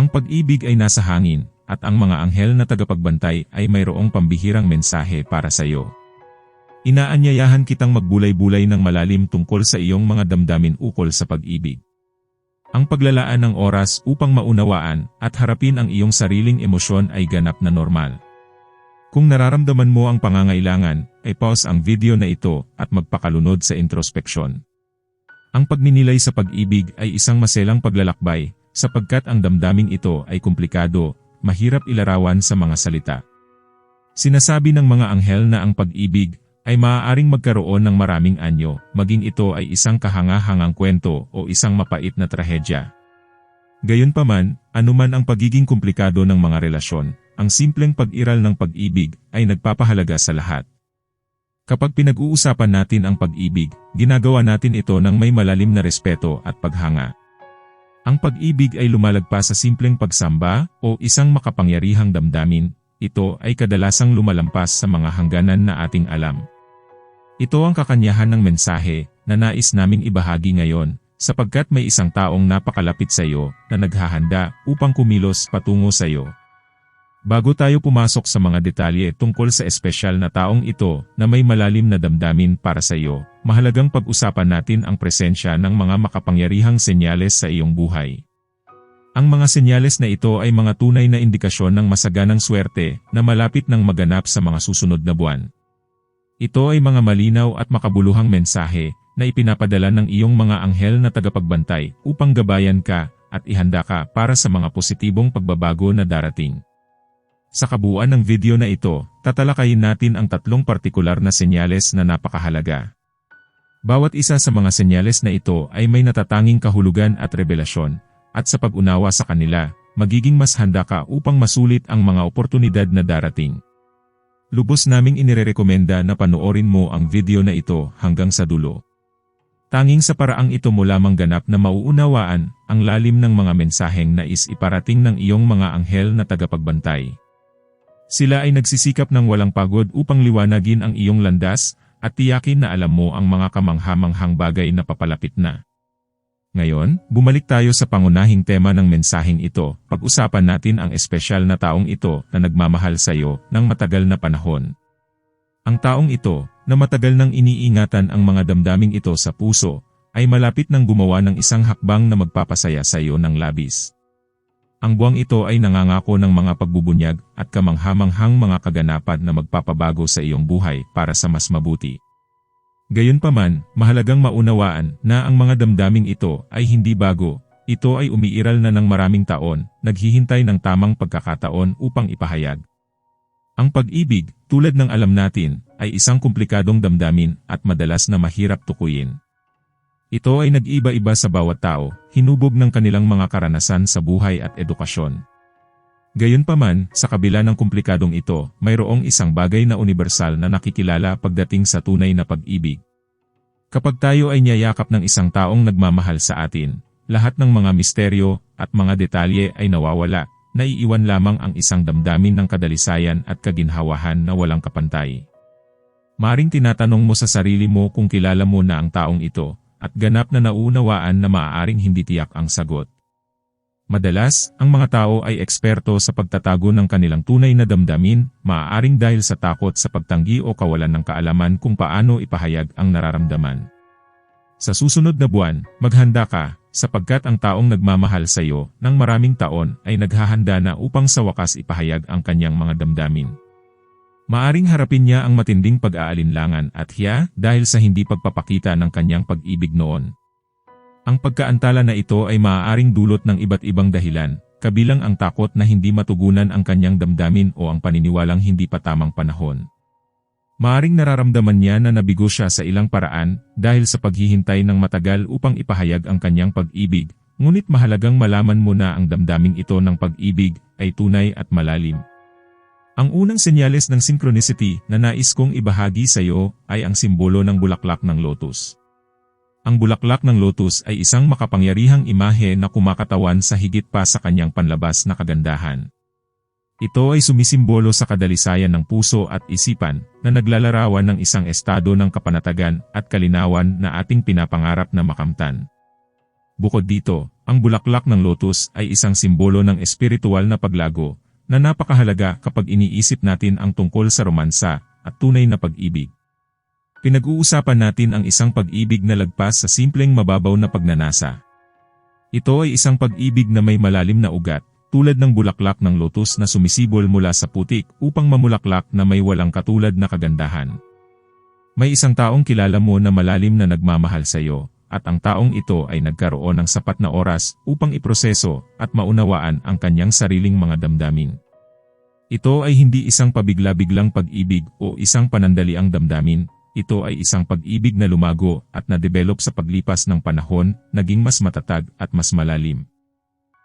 Ang pag-ibig ay nasa hangin, at ang mga anghel na tagapagbantay ay mayroong pambihirang mensahe para sa iyo. Inaanyayahan kitang magbulay-bulay ng malalim tungkol sa iyong mga damdamin ukol sa pag-ibig. Ang paglalaan ng oras upang maunawaan at harapin ang iyong sariling emosyon ay ganap na normal. Kung nararamdaman mo ang pangangailangan, ay pause ang video na ito at magpakalunod sa introspeksyon. Ang pagninilay sa pag-ibig ay isang maselang paglalakbay, sapagkat ang damdaming ito ay komplikado, mahirap ilarawan sa mga salita. Sinasabi ng mga anghel na ang pag-ibig ay maaaring magkaroon ng maraming anyo, maging ito ay isang kahanga-hangang kwento o isang mapait na trahedya. Gayunpaman, anuman ang pagiging komplikado ng mga relasyon, ang simpleng pag-iral ng pag-ibig ay nagpapahalaga sa lahat. Kapag pinag-uusapan natin ang pag-ibig, ginagawa natin ito ng may malalim na respeto at paghanga. Ang pag-ibig ay lumalagpas sa simpleng pagsamba o isang makapangyarihang damdamin, ito ay kadalasang lumalampas sa mga hangganan na ating alam. Ito ang kakanyahan ng mensahe na nais naming ibahagi ngayon, sapagkat may isang taong napakalapit sa iyo na naghahanda upang kumilos patungo sa iyo. Bago tayo pumasok sa mga detalye tungkol sa espesyal na taong ito na may malalim na damdamin para sa iyo, mahalagang pag-usapan natin ang presensya ng mga makapangyarihang senyales sa iyong buhay. Ang mga senyales na ito ay mga tunay na indikasyon ng masaganang swerte na malapit ng maganap sa mga susunod na buwan. Ito ay mga malinaw at makabuluhang mensahe na ipinapadala ng iyong mga anghel na tagapagbantay upang gabayan ka at ihanda ka para sa mga positibong pagbabago na darating. Sa kabuuan ng video na ito, tatalakayin natin ang tatlong partikular na senyales na napakahalaga. Bawat isa sa mga senyales na ito ay may natatanging kahulugan at revelasyon, at sa pag-unawa sa kanila, magiging mas handa ka upang masulit ang mga oportunidad na darating. Lubos naming inirerekomenda na panoorin mo ang video na ito hanggang sa dulo. Tanging sa paraang ito mo lamang ganap na mauunawaan ang lalim ng mga mensaheng nais iparating ng iyong mga anghel na tagapagbantay. Sila ay nagsisikap ng walang pagod upang liwanagin ang iyong landas at tiyakin na alam mo ang mga kamanghamanghang bagay na papalapit na. Ngayon, bumalik tayo sa pangunahing tema ng mensaheng ito. Pag-usapan natin ang espesyal na taong ito na nagmamahal sa iyo ng matagal na panahon. Ang taong ito, na matagal nang iniingatan ang mga damdaming ito sa puso, ay malapit nang gumawa ng isang hakbang na magpapasaya sa iyo ng labis. Ang buwang ito ay nangangako ng mga pagbubunyag at kamanghamanghang mga kaganapan na magpapabago sa iyong buhay para sa mas mabuti. Gayunpaman, mahalagang maunawaan na ang mga damdaming ito ay hindi bago, ito ay umiiral na ng maraming taon, naghihintay ng tamang pagkakataon upang ipahayag. Ang pag-ibig, tulad ng alam natin, ay isang komplikadong damdamin at madalas na mahirap tukuyin. Ito ay nag-iba-iba sa bawat tao, hinubog ng kanilang mga karanasan sa buhay at edukasyon. Gayunpaman, sa kabila ng komplikadong ito, mayroong isang bagay na universal na nakikilala pagdating sa tunay na pag-ibig. Kapag tayo ay niyayakap ng isang taong nagmamahal sa atin, lahat ng mga misteryo at mga detalye ay nawawala, naiiwan lamang ang isang damdamin ng kadalisayan at kaginhawahan na walang kapantay. Maring tinatanong mo sa sarili mo kung kilala mo na ang taong ito, at ganap na naunawaan na maaaring hindi tiyak ang sagot. Madalas, ang mga tao ay eksperto sa pagtatago ng kanilang tunay na damdamin, maaaring dahil sa takot sa pagtanggi o kawalan ng kaalaman kung paano ipahayag ang nararamdaman. Sa susunod na buwan, maghanda ka, sapagkat ang taong nagmamahal sa iyo ng maraming taon ay naghahanda na upang sa wakas ipahayag ang kanyang mga damdamin. Maaring harapin niya ang matinding pag-aalinlangan at hiya dahil sa hindi pagpapakita ng kanyang pag-ibig noon. Ang pagkaantala na ito ay maaaring dulot ng iba't ibang dahilan, kabilang ang takot na hindi matugunan ang kanyang damdamin o ang paniniwalang hindi pa tamang panahon. Maaring nararamdaman niya na nabigo siya sa ilang paraan dahil sa paghihintay ng matagal upang ipahayag ang kanyang pag-ibig, ngunit mahalagang malaman mo na ang damdaming ito ng pag-ibig ay tunay at malalim. Ang unang senyales ng synchronicity na nais kong ibahagi sa iyo ay ang simbolo ng bulaklak ng lotus. Ang bulaklak ng lotus ay isang makapangyarihang imahe na kumakatawan sa higit pa sa kanyang panlabas na kagandahan. Ito ay sumisimbolo sa kadalisayan ng puso at isipan na naglalarawan ng isang estado ng kapanatagan at kalinawan na ating pinapangarap na makamtan. Bukod dito, ang bulaklak ng lotus ay isang simbolo ng espiritual na paglago na napakahalaga kapag iniisip natin ang tungkol sa romansa at tunay na pag-ibig. Pinag-uusapan natin ang isang pag-ibig na lagpas sa simpleng mababaw na pagnanasa. Ito ay isang pag-ibig na may malalim na ugat, tulad ng bulaklak ng lotus na sumisibol mula sa putik upang mamulaklak na may walang katulad na kagandahan. May isang taong kilala mo na malalim na nagmamahal sa iyo, at ang taong ito ay nagkaroon ng sapat na oras upang iproseso at maunawaan ang kanyang sariling mga damdamin. Ito ay hindi isang pabigla-biglang pag-ibig o isang panandaliang damdamin, ito ay isang pag-ibig na lumago at na-develop sa paglipas ng panahon, naging mas matatag at mas malalim.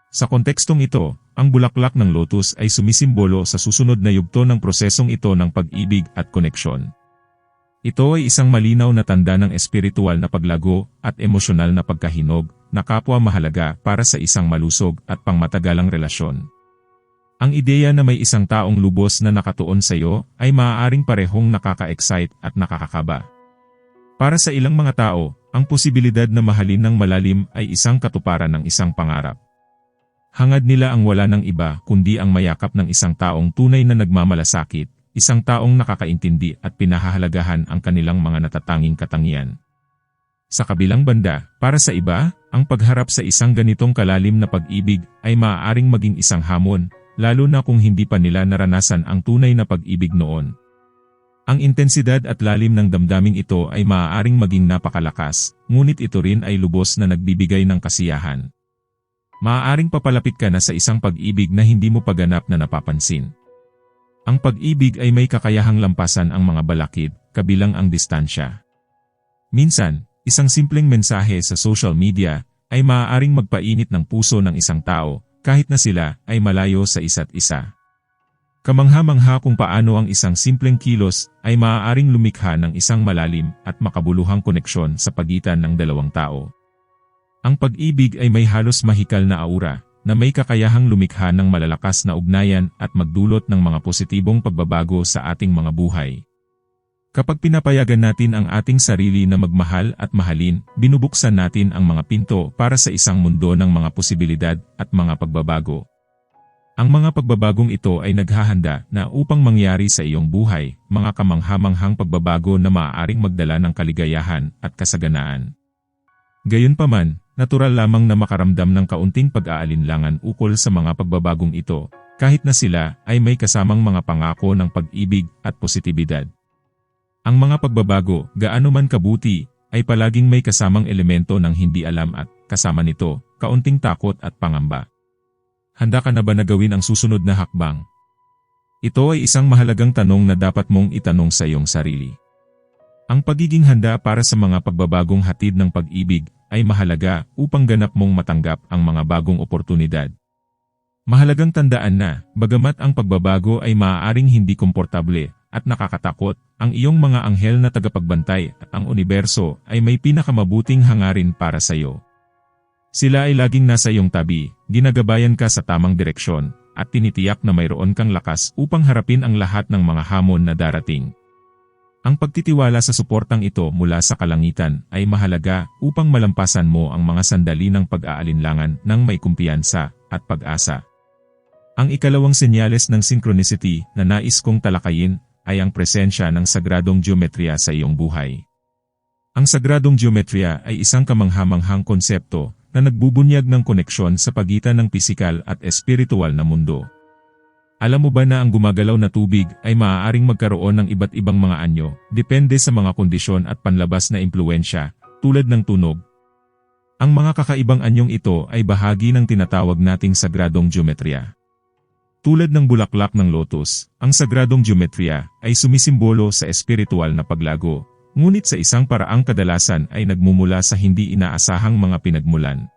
Sa kontekstong ito, ang bulaklak ng lotus ay sumisimbolo sa susunod na yugto ng prosesong ito ng pag-ibig at koneksyon. Ito ay isang malinaw na tanda ng espiritual na paglago at emosyonal na pagkahinog na kapwa mahalaga para sa isang malusog at pangmatagalang relasyon. Ang ideya na may isang taong lubos na nakatuon sa iyo ay maaaring parehong nakaka-excite at nakakakaba. Para sa ilang mga tao, ang posibilidad na mahalin ng malalim ay isang katuparan ng isang pangarap. Hangad nila ang wala ng iba kundi ang mayakap ng isang taong tunay na nagmamalasakit isang taong nakakaintindi at pinahahalagahan ang kanilang mga natatanging katangian. Sa kabilang banda, para sa iba, ang pagharap sa isang ganitong kalalim na pag-ibig ay maaaring maging isang hamon, lalo na kung hindi pa nila naranasan ang tunay na pag-ibig noon. Ang intensidad at lalim ng damdaming ito ay maaaring maging napakalakas, ngunit ito rin ay lubos na nagbibigay ng kasiyahan. Maaaring papalapit ka na sa isang pag-ibig na hindi mo paganap na napapansin. Ang pag-ibig ay may kakayahang lampasan ang mga balakid, kabilang ang distansya. Minsan, isang simpleng mensahe sa social media ay maaaring magpainit ng puso ng isang tao kahit na sila ay malayo sa isa't isa. Kamangha-mangha kung paano ang isang simpleng kilos ay maaaring lumikha ng isang malalim at makabuluhang koneksyon sa pagitan ng dalawang tao. Ang pag-ibig ay may halos mahikal na aura na may kakayahang lumikha ng malalakas na ugnayan at magdulot ng mga positibong pagbabago sa ating mga buhay. Kapag pinapayagan natin ang ating sarili na magmahal at mahalin, binubuksan natin ang mga pinto para sa isang mundo ng mga posibilidad at mga pagbabago. Ang mga pagbabagong ito ay naghahanda na upang mangyari sa iyong buhay, mga kamanghamanghang pagbabago na maaaring magdala ng kaligayahan at kasaganaan. Gayunpaman, natural lamang na makaramdam ng kaunting pag-aalinlangan ukol sa mga pagbabagong ito, kahit na sila ay may kasamang mga pangako ng pag-ibig at positibidad. Ang mga pagbabago, gaano man kabuti, ay palaging may kasamang elemento ng hindi alam at, kasama nito, kaunting takot at pangamba. Handa ka na ba na gawin ang susunod na hakbang? Ito ay isang mahalagang tanong na dapat mong itanong sa iyong sarili. Ang pagiging handa para sa mga pagbabagong hatid ng pag-ibig ay mahalaga upang ganap mong matanggap ang mga bagong oportunidad. Mahalagang tandaan na, bagamat ang pagbabago ay maaaring hindi komportable at nakakatakot, ang iyong mga anghel na tagapagbantay at ang universo ay may pinakamabuting hangarin para sa iyo. Sila ay laging nasa iyong tabi, ginagabayan ka sa tamang direksyon, at tinitiyak na mayroon kang lakas upang harapin ang lahat ng mga hamon na darating. Ang pagtitiwala sa suportang ito mula sa kalangitan ay mahalaga upang malampasan mo ang mga sandali ng pag-aalinlangan ng may kumpiyansa at pag-asa. Ang ikalawang senyales ng synchronicity na nais kong talakayin ay ang presensya ng sagradong geometriya sa iyong buhay. Ang sagradong geometriya ay isang kamanghamanghang konsepto na nagbubunyag ng koneksyon sa pagitan ng pisikal at espiritual na mundo. Alam mo ba na ang gumagalaw na tubig ay maaaring magkaroon ng iba't ibang mga anyo, depende sa mga kondisyon at panlabas na impluensya, tulad ng tunog. Ang mga kakaibang anyong ito ay bahagi ng tinatawag nating sagradong geometriya. Tulad ng bulaklak ng lotus, ang sagradong geometriya ay sumisimbolo sa espiritual na paglago, ngunit sa isang paraang kadalasan ay nagmumula sa hindi inaasahang mga pinagmulan.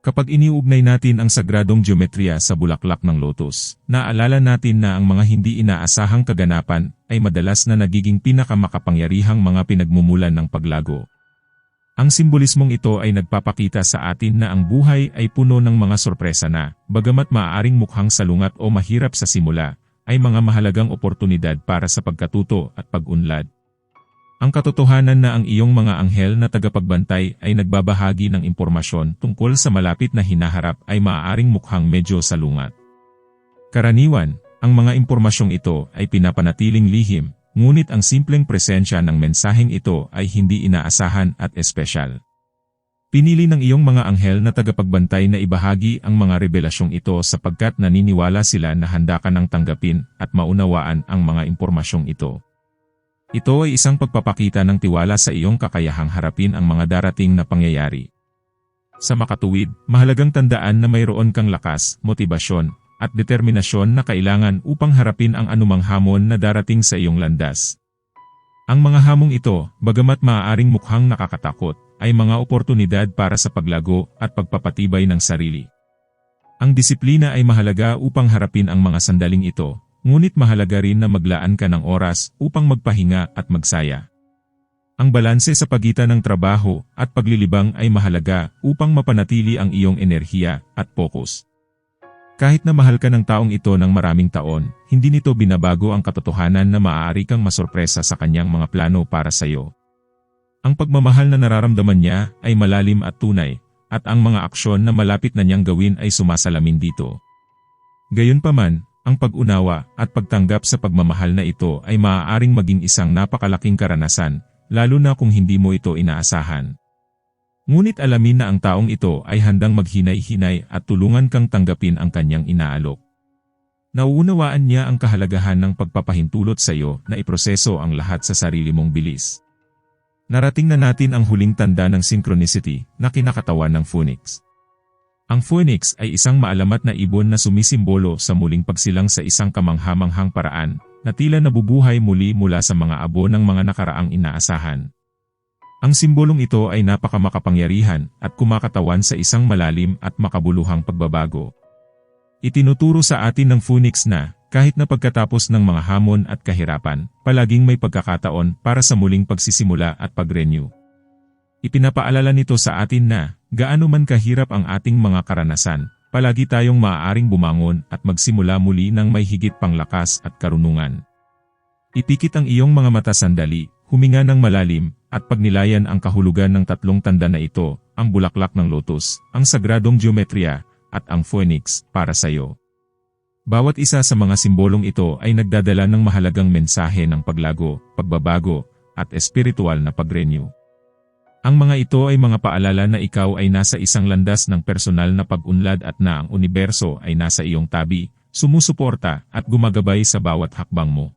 Kapag iniugnay natin ang sagradong geometriya sa bulaklak ng lotus, naalala natin na ang mga hindi inaasahang kaganapan ay madalas na nagiging pinakamakapangyarihang mga pinagmumulan ng paglago. Ang simbolismong ito ay nagpapakita sa atin na ang buhay ay puno ng mga sorpresa na, bagamat maaaring mukhang salungat o mahirap sa simula, ay mga mahalagang oportunidad para sa pagkatuto at pag-unlad. Ang katotohanan na ang iyong mga anghel na tagapagbantay ay nagbabahagi ng impormasyon tungkol sa malapit na hinaharap ay maaaring mukhang medyo salungat. Karaniwan, ang mga impormasyong ito ay pinapanatiling lihim, ngunit ang simpleng presensya ng mensaheng ito ay hindi inaasahan at espesyal. Pinili ng iyong mga anghel na tagapagbantay na ibahagi ang mga revelasyong ito sapagkat naniniwala sila na handa ka ng tanggapin at maunawaan ang mga impormasyong ito. Ito ay isang pagpapakita ng tiwala sa iyong kakayahang harapin ang mga darating na pangyayari. Sa makatuwid, mahalagang tandaan na mayroon kang lakas, motibasyon, at determinasyon na kailangan upang harapin ang anumang hamon na darating sa iyong landas. Ang mga hamong ito, bagamat maaaring mukhang nakakatakot, ay mga oportunidad para sa paglago at pagpapatibay ng sarili. Ang disiplina ay mahalaga upang harapin ang mga sandaling ito, Ngunit mahalaga rin na maglaan ka ng oras upang magpahinga at magsaya. Ang balanse sa pagitan ng trabaho at paglilibang ay mahalaga upang mapanatili ang iyong enerhiya at focus. Kahit na mahal ka ng taong ito ng maraming taon, hindi nito binabago ang katotohanan na maaari kang masorpresa sa kanyang mga plano para sa iyo. Ang pagmamahal na nararamdaman niya ay malalim at tunay, at ang mga aksyon na malapit na niyang gawin ay sumasalamin dito. Gayunpaman, ang pag-unawa at pagtanggap sa pagmamahal na ito ay maaaring maging isang napakalaking karanasan, lalo na kung hindi mo ito inaasahan. Ngunit alamin na ang taong ito ay handang maghinay-hinay at tulungan kang tanggapin ang kanyang inaalok. Nauunawaan niya ang kahalagahan ng pagpapahintulot sa iyo na iproseso ang lahat sa sarili mong bilis. Narating na natin ang huling tanda ng synchronicity na kinakatawan ng Phoenix. Ang phoenix ay isang maalamat na ibon na sumisimbolo sa muling pagsilang sa isang kamanghamanghang paraan, na tila nabubuhay muli mula sa mga abo ng mga nakaraang inaasahan. Ang simbolong ito ay napakamakapangyarihan at kumakatawan sa isang malalim at makabuluhang pagbabago. Itinuturo sa atin ng Phoenix na, kahit na pagkatapos ng mga hamon at kahirapan, palaging may pagkakataon para sa muling pagsisimula at pag-renew. Ipinapaalala nito sa atin na, gaano man kahirap ang ating mga karanasan, palagi tayong maaaring bumangon at magsimula muli ng may higit pang lakas at karunungan. Ipikit ang iyong mga mata sandali, huminga ng malalim, at pagnilayan ang kahulugan ng tatlong tanda na ito, ang bulaklak ng lotus, ang sagradong geometria, at ang phoenix, para sa iyo. Bawat isa sa mga simbolong ito ay nagdadala ng mahalagang mensahe ng paglago, pagbabago, at espiritual na pag-renew. Ang mga ito ay mga paalala na ikaw ay nasa isang landas ng personal na pag-unlad at na ang universo ay nasa iyong tabi, sumusuporta at gumagabay sa bawat hakbang mo.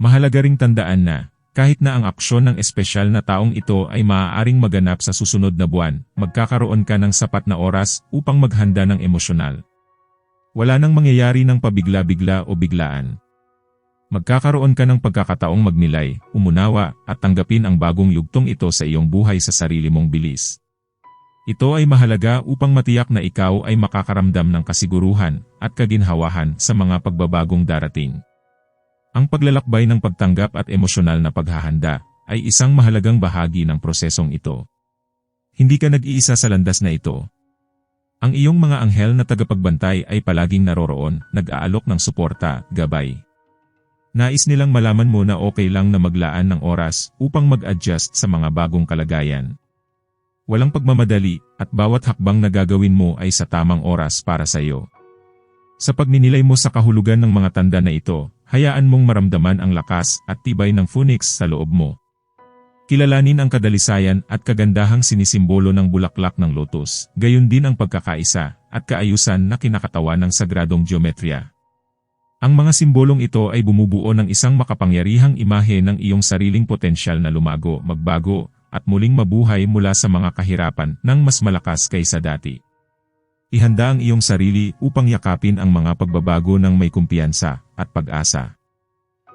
Mahalaga ring tandaan na, kahit na ang aksyon ng espesyal na taong ito ay maaaring maganap sa susunod na buwan, magkakaroon ka ng sapat na oras upang maghanda ng emosyonal. Wala nang mangyayari ng pabigla-bigla o biglaan. Magkakaroon ka ng pagkakataong magnilay, umunawa, at tanggapin ang bagong yugtong ito sa iyong buhay sa sarili mong bilis. Ito ay mahalaga upang matiyak na ikaw ay makakaramdam ng kasiguruhan at kaginhawahan sa mga pagbabagong darating. Ang paglalakbay ng pagtanggap at emosyonal na paghahanda ay isang mahalagang bahagi ng prosesong ito. Hindi ka nag-iisa sa landas na ito. Ang iyong mga anghel na tagapagbantay ay palaging naroroon, nag-aalok ng suporta, gabay, Nais nilang malaman mo na okay lang na maglaan ng oras upang mag-adjust sa mga bagong kalagayan. Walang pagmamadali at bawat hakbang na gagawin mo ay sa tamang oras para sa iyo. Sa pagninilay mo sa kahulugan ng mga tanda na ito, hayaan mong maramdaman ang lakas at tibay ng phoenix sa loob mo. Kilalanin ang kadalisayan at kagandahang sinisimbolo ng bulaklak ng lotus, gayon din ang pagkakaisa at kaayusan na kinakatawan ng sagradong geometria. Ang mga simbolong ito ay bumubuo ng isang makapangyarihang imahe ng iyong sariling potensyal na lumago, magbago, at muling mabuhay mula sa mga kahirapan ng mas malakas kaysa dati. Ihanda ang iyong sarili upang yakapin ang mga pagbabago ng may kumpiyansa at pag-asa.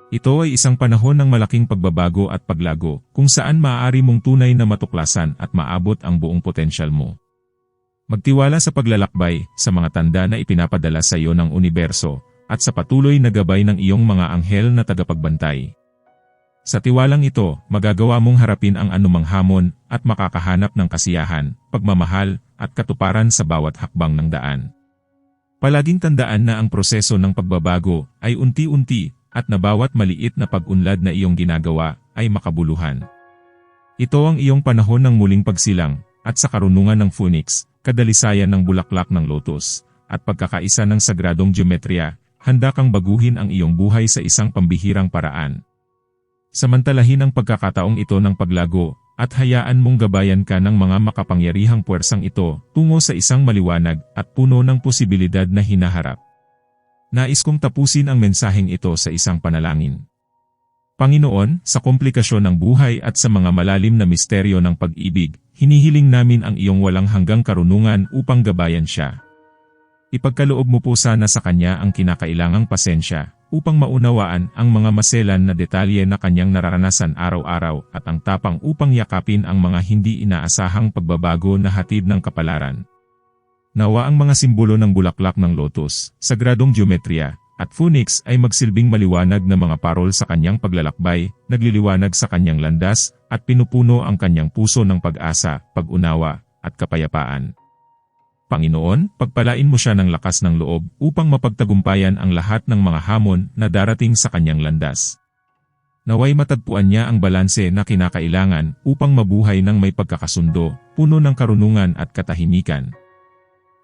Ito ay isang panahon ng malaking pagbabago at paglago kung saan maaari mong tunay na matuklasan at maabot ang buong potensyal mo. Magtiwala sa paglalakbay sa mga tanda na ipinapadala sa iyo ng universo at sa patuloy na gabay ng iyong mga anghel na tagapagbantay. Sa tiwalang ito, magagawa mong harapin ang anumang hamon at makakahanap ng kasiyahan, pagmamahal, at katuparan sa bawat hakbang ng daan. Palaging tandaan na ang proseso ng pagbabago ay unti-unti at na bawat maliit na pag-unlad na iyong ginagawa ay makabuluhan. Ito ang iyong panahon ng muling pagsilang, at sa karunungan ng phoenix, kadalisayan ng bulaklak ng lotus, at pagkakaisa ng sagradong geometria, handa kang baguhin ang iyong buhay sa isang pambihirang paraan. Samantalahin ang pagkakataong ito ng paglago, at hayaan mong gabayan ka ng mga makapangyarihang puwersang ito tungo sa isang maliwanag at puno ng posibilidad na hinaharap. Nais kong tapusin ang mensaheng ito sa isang panalangin. Panginoon, sa komplikasyon ng buhay at sa mga malalim na misteryo ng pag-ibig, hinihiling namin ang iyong walang hanggang karunungan upang gabayan siya. Ipagkaloob mo po sana sa kanya ang kinakailangang pasensya, upang maunawaan ang mga maselan na detalye na kanyang nararanasan araw-araw at ang tapang upang yakapin ang mga hindi inaasahang pagbabago na hatid ng kapalaran. Nawa ang mga simbolo ng bulaklak ng lotus, sagradong geometria, at phoenix ay magsilbing maliwanag na mga parol sa kanyang paglalakbay, nagliliwanag sa kanyang landas, at pinupuno ang kanyang puso ng pag-asa, pag-unawa, at kapayapaan. Panginoon, pagpalain mo siya ng lakas ng loob upang mapagtagumpayan ang lahat ng mga hamon na darating sa kanyang landas. Naway matagpuan niya ang balanse na kinakailangan upang mabuhay ng may pagkakasundo, puno ng karunungan at katahimikan.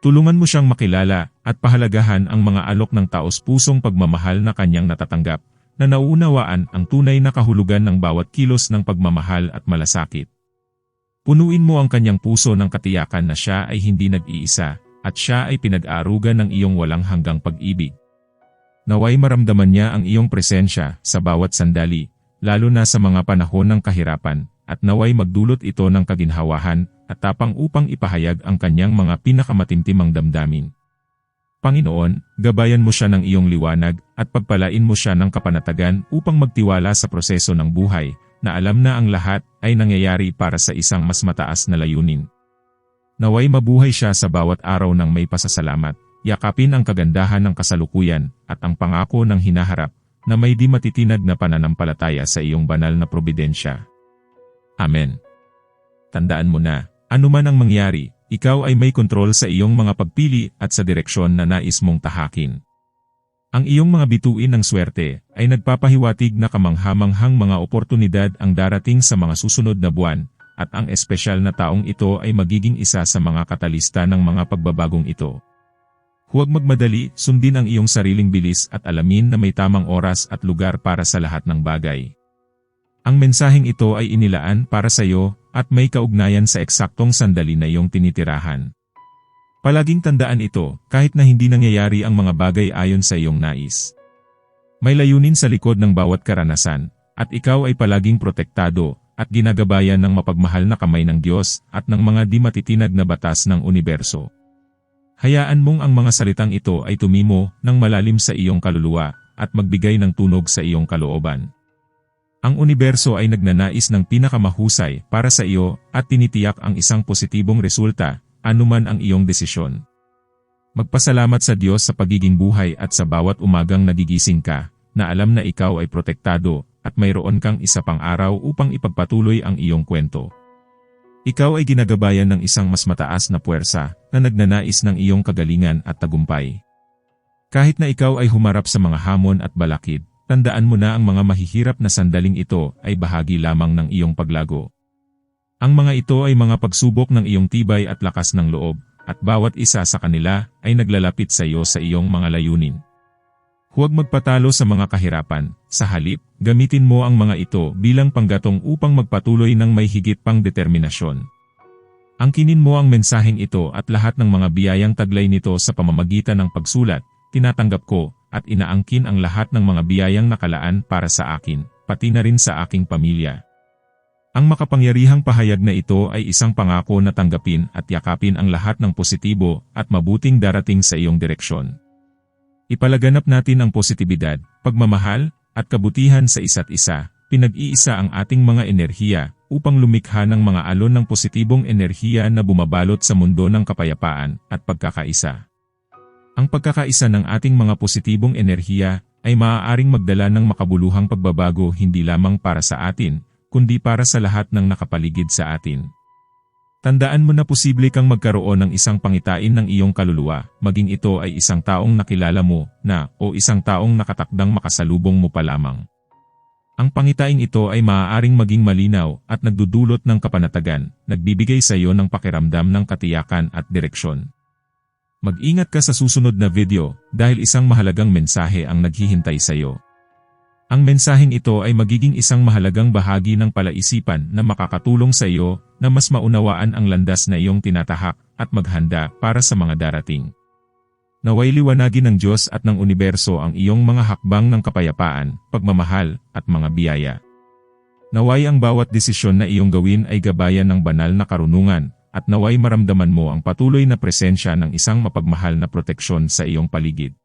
Tulungan mo siyang makilala at pahalagahan ang mga alok ng taos-pusong pagmamahal na kanyang natatanggap, na nauunawaan ang tunay na kahulugan ng bawat kilos ng pagmamahal at malasakit. Punuin mo ang kanyang puso ng katiyakan na siya ay hindi nag-iisa, at siya ay pinag-aarugan ng iyong walang hanggang pag-ibig. Naway maramdaman niya ang iyong presensya sa bawat sandali, lalo na sa mga panahon ng kahirapan, at naway magdulot ito ng kaginhawahan at tapang upang ipahayag ang kanyang mga pinakamatimtimang damdamin. Panginoon, gabayan mo siya ng iyong liwanag at pagpalain mo siya ng kapanatagan upang magtiwala sa proseso ng buhay na alam na ang lahat ay nangyayari para sa isang mas mataas na layunin. Naway mabuhay siya sa bawat araw ng may pasasalamat, yakapin ang kagandahan ng kasalukuyan at ang pangako ng hinaharap na may di matitinag na pananampalataya sa iyong banal na probidensya. Amen. Tandaan mo na, Anuman ang mangyari, ikaw ay may kontrol sa iyong mga pagpili at sa direksyon na nais mong tahakin. Ang iyong mga bituin ng swerte ay nagpapahiwatig na kamanghamanghang mga oportunidad ang darating sa mga susunod na buwan, at ang espesyal na taong ito ay magiging isa sa mga katalista ng mga pagbabagong ito. Huwag magmadali, sundin ang iyong sariling bilis at alamin na may tamang oras at lugar para sa lahat ng bagay. Ang mensaheng ito ay inilaan para sa iyo at may kaugnayan sa eksaktong sandali na iyong tinitirahan. Palaging tandaan ito, kahit na hindi nangyayari ang mga bagay ayon sa iyong nais. May layunin sa likod ng bawat karanasan, at ikaw ay palaging protektado, at ginagabayan ng mapagmahal na kamay ng Diyos at ng mga di matitinag na batas ng universo. Hayaan mong ang mga salitang ito ay tumimo ng malalim sa iyong kaluluwa at magbigay ng tunog sa iyong kalooban. Ang universo ay nagnanais ng pinakamahusay para sa iyo at tinitiyak ang isang positibong resulta, anuman ang iyong desisyon. Magpasalamat sa Diyos sa pagiging buhay at sa bawat umagang nagigising ka, na alam na ikaw ay protektado, at mayroon kang isa pang araw upang ipagpatuloy ang iyong kwento. Ikaw ay ginagabayan ng isang mas mataas na puwersa na nagnanais ng iyong kagalingan at tagumpay. Kahit na ikaw ay humarap sa mga hamon at balakid, tandaan mo na ang mga mahihirap na sandaling ito ay bahagi lamang ng iyong paglago. Ang mga ito ay mga pagsubok ng iyong tibay at lakas ng loob, at bawat isa sa kanila ay naglalapit sa iyo sa iyong mga layunin. Huwag magpatalo sa mga kahirapan, sa halip, gamitin mo ang mga ito bilang panggatong upang magpatuloy ng may higit pang determinasyon. Angkinin mo ang mensaheng ito at lahat ng mga biyayang taglay nito sa pamamagitan ng pagsulat, tinatanggap ko, at inaangkin ang lahat ng mga biyayang nakalaan para sa akin, pati na rin sa aking pamilya. Ang makapangyarihang pahayag na ito ay isang pangako na tanggapin at yakapin ang lahat ng positibo at mabuting darating sa iyong direksyon. Ipalaganap natin ang positibidad, pagmamahal, at kabutihan sa isa't isa, pinag-iisa ang ating mga enerhiya upang lumikha ng mga alon ng positibong enerhiya na bumabalot sa mundo ng kapayapaan at pagkakaisa. Ang pagkakaisa ng ating mga positibong enerhiya ay maaaring magdala ng makabuluhang pagbabago hindi lamang para sa atin, kundi para sa lahat ng nakapaligid sa atin. Tandaan mo na posible kang magkaroon ng isang pangitain ng iyong kaluluwa, maging ito ay isang taong nakilala mo na o isang taong nakatakdang makasalubong mo pa lamang. Ang pangitaing ito ay maaaring maging malinaw at nagdudulot ng kapanatagan, nagbibigay sa iyo ng pakiramdam ng katiyakan at direksyon. Mag-ingat ka sa susunod na video dahil isang mahalagang mensahe ang naghihintay sa iyo. Ang mensaheng ito ay magiging isang mahalagang bahagi ng palaisipan na makakatulong sa iyo na mas maunawaan ang landas na iyong tinatahak at maghanda para sa mga darating. Naway liwanagin ng Diyos at ng universo ang iyong mga hakbang ng kapayapaan, pagmamahal, at mga biyaya. Naway ang bawat desisyon na iyong gawin ay gabayan ng banal na karunungan, at naway maramdaman mo ang patuloy na presensya ng isang mapagmahal na proteksyon sa iyong paligid.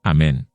Amen.